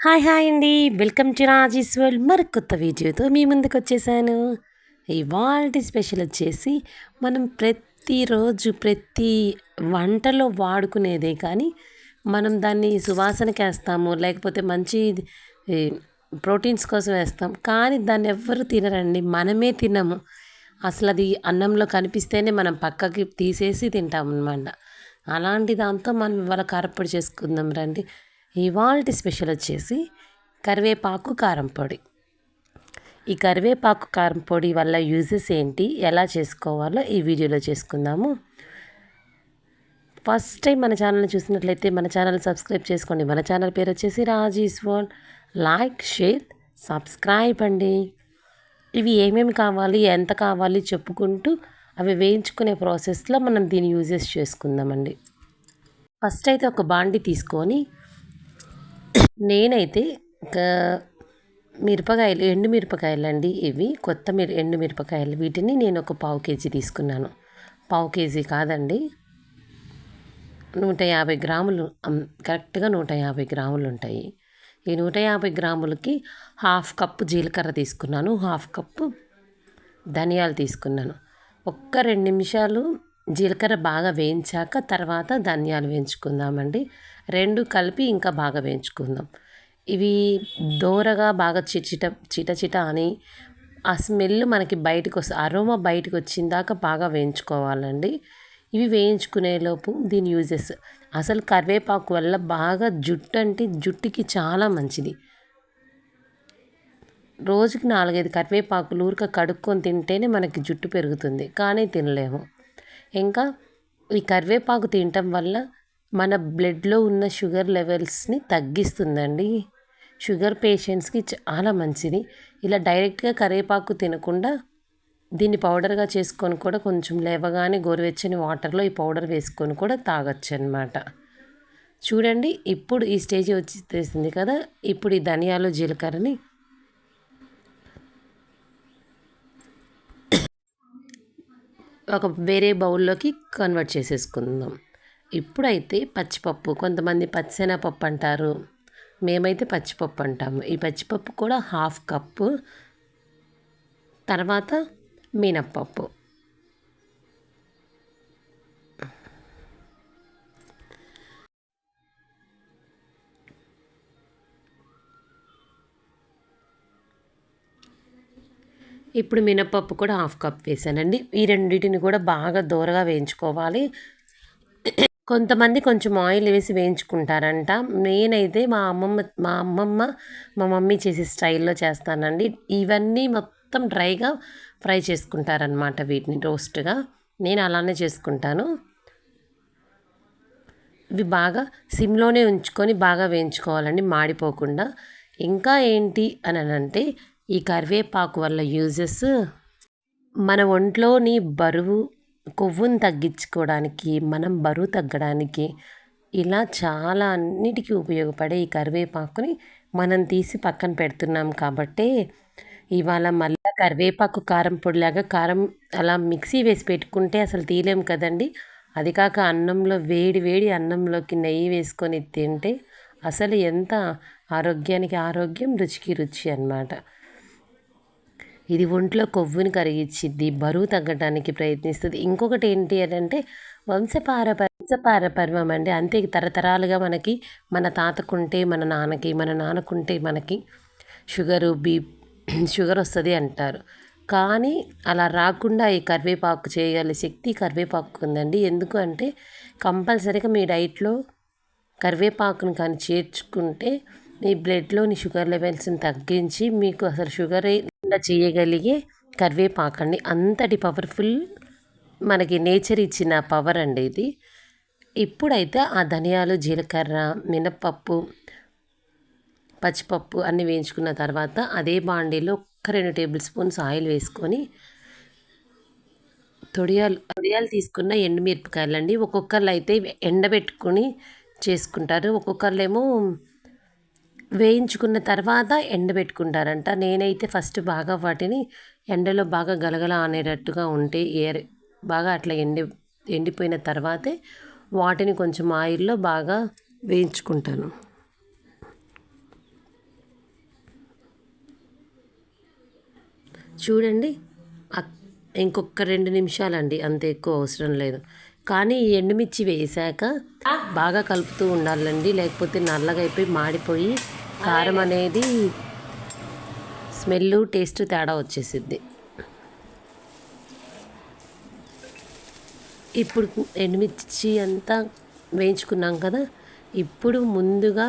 Hi hi అండి. Welcome to Raji's world. మరి కొత్త వీడియోతో మీ ముందుకు వచ్చేసాను. ఇవాళ స్పెషల్ వచ్చేసి మనం ప్రతిరోజు ప్రతి వంటలో వాడుకునేదే కానీ మనం దాన్ని సువాసనకి వేస్తాము లేకపోతే మంచి ప్రోటీన్స్ కోసం వేస్తాం. కానీ దాన్ని ఎవ్వరు తినరండి. మనమే తినము. అసలు అది అన్నంలో కనిపిస్తేనే మనం పక్కకి తీసేసి తింటాం అనమాట అలాంటి దాంతో మనం ఇవాళ కారప్పొడి చేసుకుందాం రండి. ఇవాళ స్పెషల్ వచ్చేసి కరివేపాకు కారం పొడి. ఈ కరివేపాకు కారం పొడి వల్ల యూజెస్ ఏంటి? ఎలా చేసుకోవాలో ఈ వీడియోలో చేసుకుందాము. ఫస్ట్ టైం మన ఛానల్ని చూసినట్లయితే మన ఛానల్ సబ్స్క్రైబ్ చేసుకోండి. మన ఛానల్ పేరు వచ్చేసి Raji's world like share subscribe అండి. ఇవి ఏమేమి కావాలి ఎంత కావాలి చెప్పుకుంటూ అవి వేయించుకునే ప్రాసెస్లో మనం దీన్ని యూజెస్ చేసుకుందామండి. ఫస్ట్ అయితే ఒక బాండి తీసుకొని నేనైతే ఒక మిరపకాయలు ఎండు మిరపకాయలు అండి ఇవి. కొత్త మిర ఎండు మిరపకాయలు. వీటిని నేను ఒక పావు కేజీ తీసుకున్నాను. పావు కేజీ కాదండి. నూట యాభై గ్రాములు కరెక్ట్గా నూట యాభై గ్రాములు ఉంటాయి ఈ నూట యాభై గ్రాములకి హాఫ్ కప్పు జీలకర్ర తీసుకున్నాను. హాఫ్ కప్పు ధనియాలు తీసుకున్నాను. ఒక్క రెండు నిమిషాలు జీలకర్ర బాగా వేయించాక తర్వాత ధనియాలు వేయించుకుందామండి. రెండు కలిపి ఇంకా బాగా వేయించుకుందాం. ఇవి దోరగా బాగా చిట చిట చిట అని ఆ స్మెల్ మనకి బయటకు వస్తుంది అరోమా బయటకు వచ్చిన దాకా బాగా వేయించుకోవాలండి. ఇవి వేయించుకునేలోపు దీని యూజెస్ అసలు కరివేపాకు వల్ల బాగా జుట్టు అంటే జుట్టుకి చాలా మంచిది. రోజుకి నాలుగైదు కరివేపాకులు ఊరిక కడుక్కొని తింటేనే మనకి జుట్టు పెరుగుతుంది కానీ తినలేము. ఇంకా ఈ కరివేపాకు తినటం వల్ల మన బ్లడ్లో ఉన్న షుగర్ లెవెల్స్ని తగ్గిస్తుందండి. షుగర్ పేషెంట్స్కి చాలా మంచిది. ఇలా డైరెక్ట్గా కరివేపాకు తినకుండా దీన్ని పౌడర్గా చేసుకొని కూడా కొంచెం లేవగానే గోరువెచ్చని వాటర్లో ఈ పౌడర్ వేసుకొని కూడా తాగొచ్చు అనమాట చూడండి ఇప్పుడు ఈ స్టేజ్ వచ్చేసింది కదా ఇప్పుడు ఈ ధనియాలు జీలకర్రని ఒక వేరే బౌల్లోకి కన్వర్ట్ చేసేసుకుందాం. ఇప్పుడైతే పచ్చిపప్పు కొంతమంది పచ్చెనపప్పు అంటారు. మేమైతే పచ్చిపప్పు అంటాము. ఈ పచ్చిపప్పు కూడా హాఫ్ కప్పు తర్వాత మినప్పప్పు. ఇప్పుడు మినపప్పు కూడా హాఫ్ కప్ వేసానండి. ఈ రెండింటిని కూడా బాగా దూరగా వేయించుకోవాలి. కొంతమంది కొంచెం ఆయిల్ వేసి వేయించుకుంటారంట. నేనైతే మా అమ్మమ్మ మా అమ్మమ్మ మా మమ్మీ చేసే స్టైల్లో చేస్తానండి. ఇవన్నీ మొత్తం డ్రైగా ఫ్రై చేసుకుంటారనమాట వీటిని రోస్ట్గా. నేను అలానే చేసుకుంటాను. ఇవి బాగా సిమ్లోనే ఉంచుకొని బాగా వేయించుకోవాలండి మాడిపోకుండా. ఇంకా ఏంటి అని అంటే ఈ కరివేపాకు వల్ల యూజెస్ మన ఒంట్లోని బరువు కొవ్వును తగ్గించుకోవడానికి మనం బరువు తగ్గడానికి ఇలా చాలా అన్నిటికీ ఉపయోగపడే ఈ కరివేపాకుని మనం తీసి పక్కన పెడుతున్నాం కాబట్టి ఇవాళ మళ్ళీ కరివేపాకు కారం పొడిలాగా కారం అలా మిక్సీ వేసి పెట్టుకుంటే అసలు తీయలేము కదండి. అది కాక అన్నంలో వేడి వేడి అన్నంలోకి నెయ్యి వేసుకొని తింటే అసలు ఎంత ఆరోగ్యానికి ఆరోగ్యం రుచికి రుచి అన్నమాట. ఇది ఒంట్లో కొవ్వుని కరిగించిద్ది బరువు తగ్గడానికి ప్రయత్నిస్తుంది. ఇంకొకటి ఏంటి అని అంటే వంశపార వంశపారపర్వం అండి. అంతే తరతరాలుగా మనకి మన తాతకుంటే మన నాన్నకి మన నాన్నకుంటే మనకి షుగరు బీ షుగర్ వస్తుంది అంటారు. కానీ అలా రాకుండా ఈ కరివేపాకు చేయగల శక్తి కరివేపాకు ఉందండి. ఎందుకు అంటే కంపల్సరీగా మీ డైట్లో కరివేపాకును కానీ చేర్చుకుంటే మీ బ్లడ్లోని షుగర్ లెవెల్స్ని తగ్గించి మీకు అసలు షుగర్ లేకుండా చేయగలిగే కరివేపాకండి. అంతటి పవర్ఫుల్ మనకి నేచర్ ఇచ్చిన పవర్ అండి ఇది. ఇప్పుడైతే ఆ ధనియాలు జీలకర్ర మినప్పప్పు పచ్చిపప్పు అన్నీ వేయించుకున్న తర్వాత అదే బాండీలో ఒక్క రెండు టేబుల్ స్పూన్స్ ఆయిల్ వేసుకొని తొడియాలు తొడియాలు తీసుకున్న ఎండుమిరపకాయలు అండి ఒక్కొక్కరు అయితే ఎండబెట్టుకుని చేసుకుంటారు. ఒక్కొక్కరు వేయించుకున్న తర్వాత ఎండబెట్టుకుంటారంట నేనైతే ఫస్ట్ బాగా వాటిని ఎండలో బాగా గలగల అనేటట్టుగా ఉంటే ఏ బాగా అట్లా ఎండి ఎండిపోయిన తర్వాతే వాటిని కొంచెం ఆయిల్లో బాగా వేయించుకుంటాను. చూడండి ఇంకొక రెండు నిమిషాలండి అంత ఎక్కువ అవసరం లేదు. కానీ ఈ ఎండుమిర్చి వేసాక బాగా కలుపుతూ ఉండాలండి లేకపోతే నల్లగా అయిపోయి మాడిపోయి కారం అనేది స్మెల్ టేస్ట్ తేడా వచ్చేసిద్ది. ఇప్పుడు ఎండుమిర్చి అంతా వేయించుకున్నాం కదా ఇప్పుడు ముందుగా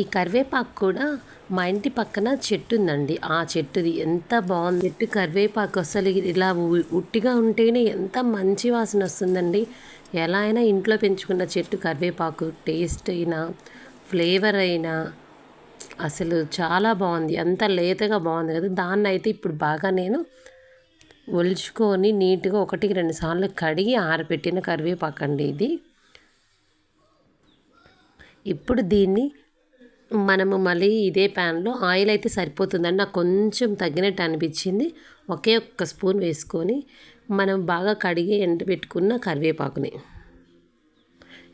ఈ కరివేపాకు కూడా మా ఇంటి పక్కన చెట్టు ఉందండి. ఆ చెట్టుది ఎంత బాగుంది. చెట్టు కరివేపాకు అసలు ఇలా ఉట్టిగా ఉంటేనే ఎంత మంచి వాసన వస్తుందండి. ఎలా అయినా ఇంట్లో పెంచుకున్న చెట్టు కరివేపాకు టేస్ట్ అయినా ఫ్లేవర్ అయినా అసలు చాలా బాగుంది. అంత లేతగా బాగుంది కదా. దాన్ని అయితే ఇప్పుడు బాగా నేను ఒలుచుకొని నీట్గా ఒకటికి రెండు సార్లు కడిగి ఆరబెట్టిన కరివేపాకు అండి ఇది. ఇప్పుడు దీన్ని మనము మళ్ళీ ఇదే ప్యాన్లో ఆయిల్ అయితే సరిపోతుందండి నాకు కొంచెం తగ్గినట్టు అనిపించింది. ఒకే ఒక్క స్పూన్ వేసుకొని మనం బాగా కడిగి ఎండబెట్టుకున్న కరివేపాకుని.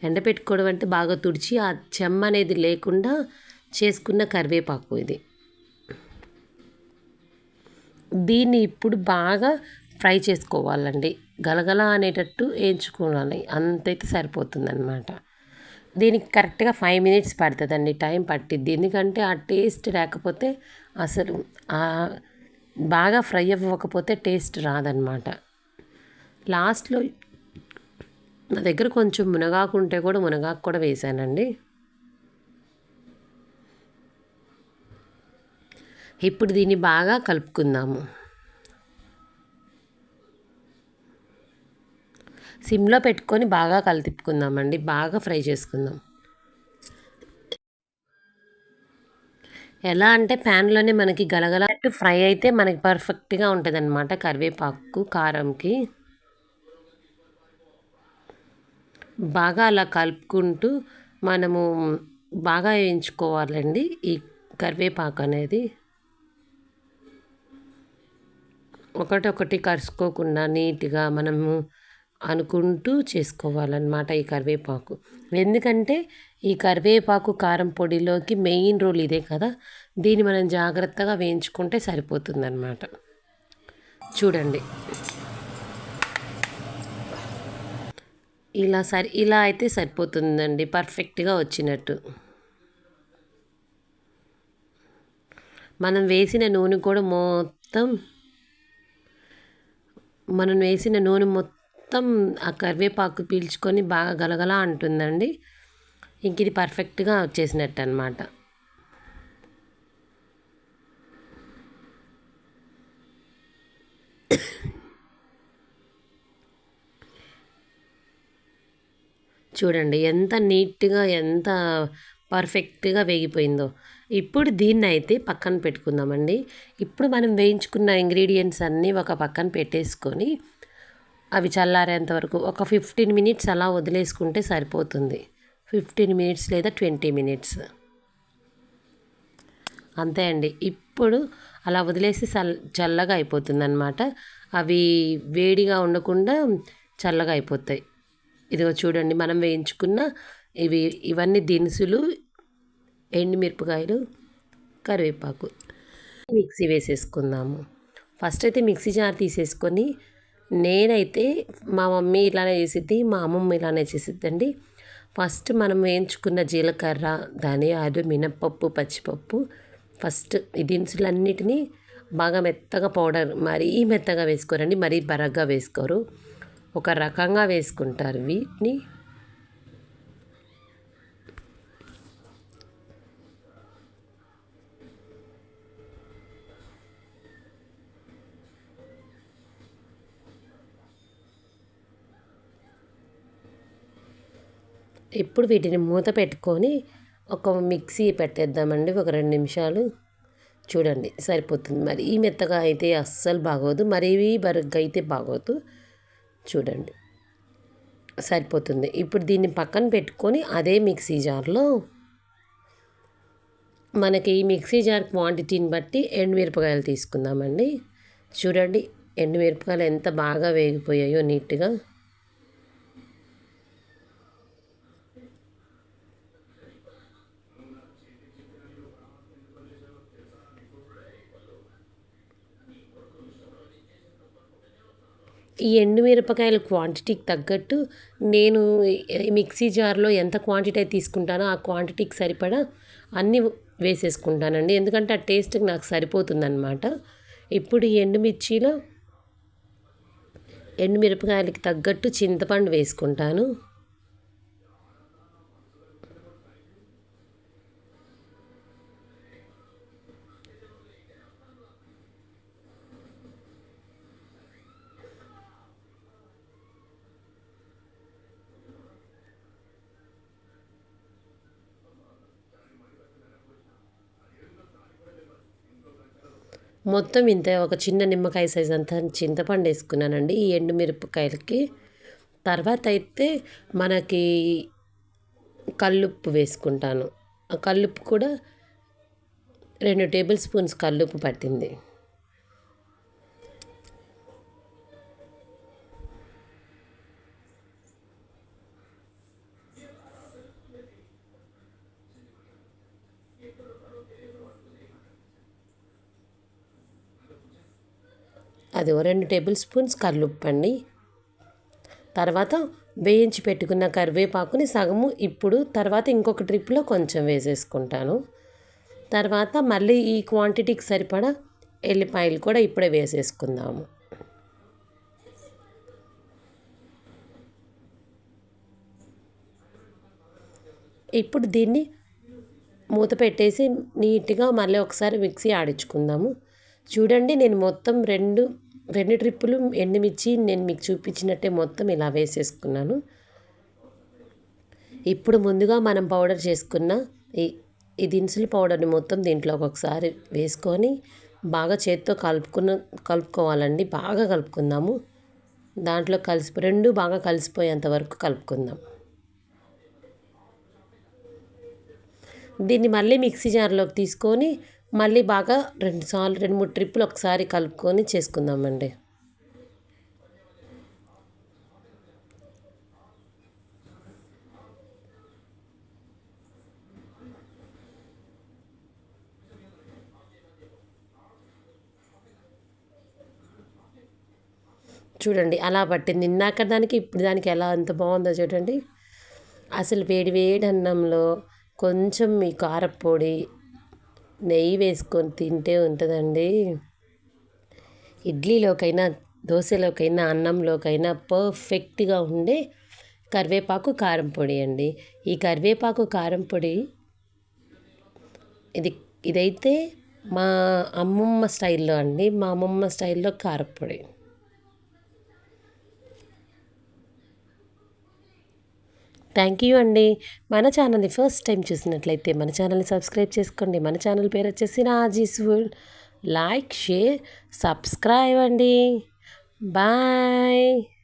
ఎండబెట్టుకోవడం అంటే బాగా తుడిచి ఆ చెమ్మ అనేది లేకుండా చేసుకున్న కరివేపాకు ఇది. దీన్ని ఇప్పుడు బాగా ఫ్రై చేసుకోవాలండి. గలగల అనేటట్టు వేయించుకోవాలి. అంతైతే సరిపోతుందన్నమాట. దీనికి కరెక్ట్గా ఫైవ్ మినిట్స్ పడుతుందండి. టైం పట్టిద్ది. ఎందుకంటే ఆ టేస్ట్ లేకపోతే అసలు బాగా ఫ్రై అవ్వకపోతే టేస్ట్ రాదనమాట లాస్ట్లో నా దగ్గర కొంచెం మునగాకు ఉంటే కూడా మునగాకు కూడా వేసానండి. ఇప్పుడు దీన్ని బాగా కలుపుకుందాము. సిమ్లో పెట్టుకొని బాగా కలిపుకుందామండి బాగా ఫ్రై చేసుకుందాం. ఎలా అంటే ప్యాన్లోనే మనకి గలగలట్టు ఫ్రై అయితే మనకి పర్ఫెక్ట్గా ఉంటుంది అనమాట కరివేపాకు కారంకి. బాగా అలా కలుపుకుంటూ మనము బాగా వేయించుకోవాలండి ఈ కరివేపాకు అనేది. ఒకటొకటి కరుసుకోకుండా నీట్గా మనము అనుకుంటూ చేసుకోవాలన్నమాట ఈ కరివేపాకు. ఎందుకంటే ఈ కరివేపాకు కారం పొడిలోకి మెయిన్ రోల్ ఇదే కదా దీన్ని మనం జాగ్రత్తగా వేయించుకుంటే సరిపోతుందన్నమాట. చూడండి. ఇలా సరి ఇలా అయితే సరిపోతుందండి. పర్ఫెక్ట్గా వచ్చినట్టు. మనం వేసిన నూనె కూడా మొత్తం మనం వేసిన నూనె మొత్తం ఆ కరివేపాకు పీల్చుకొని బాగా గలగల అంటుందండి. ఇంక ఇది పర్ఫెక్ట్గా వచ్చేసినట్టు అనమాట చూడండి ఎంత నీట్గా ఎంత పర్ఫెక్ట్గా వేగిపోయిందో. ఇప్పుడు దీన్ని అయితే పక్కన పెట్టుకుందామండి. ఇప్పుడు మనం వేయించుకున్న ఇంగ్రీడియంట్స్ అన్నీ ఒక పక్కన పెట్టేసుకొని అవి చల్లారేంత వరకు ఒక ఫిఫ్టీన్ మినిట్స్ అలా వదిలేసుకుంటే సరిపోతుంది. ఫిఫ్టీన్ మినిట్స్ లేదా ట్వంటీ మినిట్స్. అంతే అండి. ఇప్పుడు అలా వదిలేసి చల్ చల్లగా అయిపోతుంది అనమాట అవి వేడిగా ఉండకుండా చల్లగా అయిపోతాయి. ఇదిగో చూడండి మనం వేయించుకున్న ఇవి ఇవన్నీ దినుసులు ఎండుమిరపకాయలు కరివేపాకు. మిక్సీ వేసేసుకుందాము. ఫస్ట్ అయితే మిక్సీ జార్ తీసేసుకొని నేనైతే మా మమ్మీ ఇలానే చేసిద్ది మా అమ్మమ్మ ఇలానే చేసిద్దండి. ఫస్ట్ మనం వేయించుకున్న జీలకర్ర ధనియాలు మినప్పప్పు పచ్చిపప్పు ఫస్ట్ ఈ దినుసులన్నిటినీ బాగా మెత్తగా పౌడర్ మరీ మెత్తగా వేసుకోరండి మరీ బరగ్గా వేసుకోరు. ఒక రకంగా వేసుకుంటారు వీటిని. ఇప్పుడు వీటిని మూత పెట్టుకొని ఒక మిక్సీ పెట్టేద్దామండి ఒక రెండు నిమిషాలు. చూడండి సరిపోతుంది. మరి ఈ మెత్తగా అయితే అస్సలు బాగోదు మరీ బరుగ్గా అయితే బాగోదు. చూడండి. సరిపోతుంది. ఇప్పుడు దీన్ని పక్కన పెట్టుకొని అదే మిక్సీ జార్లో మనకి ఈ మిక్సీ జార్ క్వాంటిటీని బట్టి ఎండుమిరపకాయలు తీసుకుందామండి. చూడండి ఎండుమిరపకాయలు ఎంత బాగా వేగిపోయాయో నీట్గా. ఈ ఎండుమిరపకాయల క్వాంటిటీకి తగ్గట్టు నేను మిక్సీ జార్లో ఎంత క్వాంటిటీ అయితే తీసుకుంటానో ఆ క్వాంటిటీకి సరిపడా అన్నీ వేసేసుకుంటానండి. ఎందుకంటే ఆ టేస్ట్కి నాకు సరిపోతుందన్నమాట. ఇప్పుడు ఎండుమిర్చిలో ఎండుమిరపకాయలకి తగ్గట్టు చింతపండు వేసుకుంటాను. మొత్తం ఇంత ఒక చిన్న నిమ్మకాయ సైజ్ అంతా చింతపండు వేసుకున్నానండి ఈ ఎండుమిరపకాయలకి. తర్వాత అయితే మనకి కల్లుప్పు వేసుకుంటాను. ఆ కల్లుప్పు కూడా రెండు టేబుల్ స్పూన్స్ కల్లుప్పు పట్టింది. అది రెండు టేబుల్ స్పూన్స్ కల్లుప్పండి తర్వాత వేయించి పెట్టుకున్న కరివేపాకుని సగము ఇప్పుడు తర్వాత ఇంకొక ట్రిప్లో కొంచెం వేసేసుకుంటాను. తర్వాత మళ్ళీ ఈ క్వాంటిటీకి సరిపడా ఎల్లిపాయలు కూడా ఇప్పుడే వేసేసుకుందాము. ఇప్పుడు దీన్ని మూత పెట్టేసి నీట్గా మళ్ళీ ఒకసారి మిక్సీ ఆడించుకుందాము. చూడండి నేను మొత్తం రెండు రెండు ట్రిప్పులు ఎండుమిర్చి నేను మీకు చూపించినట్టే మొత్తం ఇలా వేసేసుకున్నాను. ఇప్పుడు ముందుగా మనం పౌడర్ చేసుకున్న ఈ ఈ దినుసుల పౌడర్ని మొత్తం దీంట్లో ఒకసారి వేసుకొని బాగా చేత్తో కలుపుకున్న కలుపుకోవాలండి. బాగా కలుపుకుందాము. దాంట్లో కలిసి రెండు బాగా కలిసిపోయేంత వరకు కలుపుకుందాం. దీన్ని మళ్ళీ మిక్సీ జార్లోకి తీసుకొని మళ్ళీ బాగా రెండు సార్లు రెండు మూడు ట్రిప్పులు ఒకసారి కలుపుకొని చేసుకుందామండి. చూడండి అలా పట్టింది. ఇందాక దానికి ఇప్పుడు దానికి ఎలా అంత బాగుందో చూడండి. అసలు వేడి వేడి అన్నంలో కొంచెం మీ కారపొడి నెయ్యి వేసుకొని తింటే ఉంటుందండి. ఇడ్లీలోకైనా దోశలోకైనా అన్నంలోకైనా పర్ఫెక్ట్గా ఉండే కరివేపాకు కారం పొడి అండి. ఈ కరివేపాకు కారం పొడి ఇది ఇదైతే మా అమ్మమ్మ స్టైల్లో అండి. మా అమ్మమ్మ స్టైల్లో కారపొడి థ్యాంక్ యూ అండి. మన ఛానల్ని ఫస్ట్ టైం చూసినట్లయితే మన ఛానల్ని సబ్స్క్రైబ్ చేసుకోండి. మన ఛానల్ పేరు వచ్చేసి Raji's world like share subscribe అండి. బాయ్.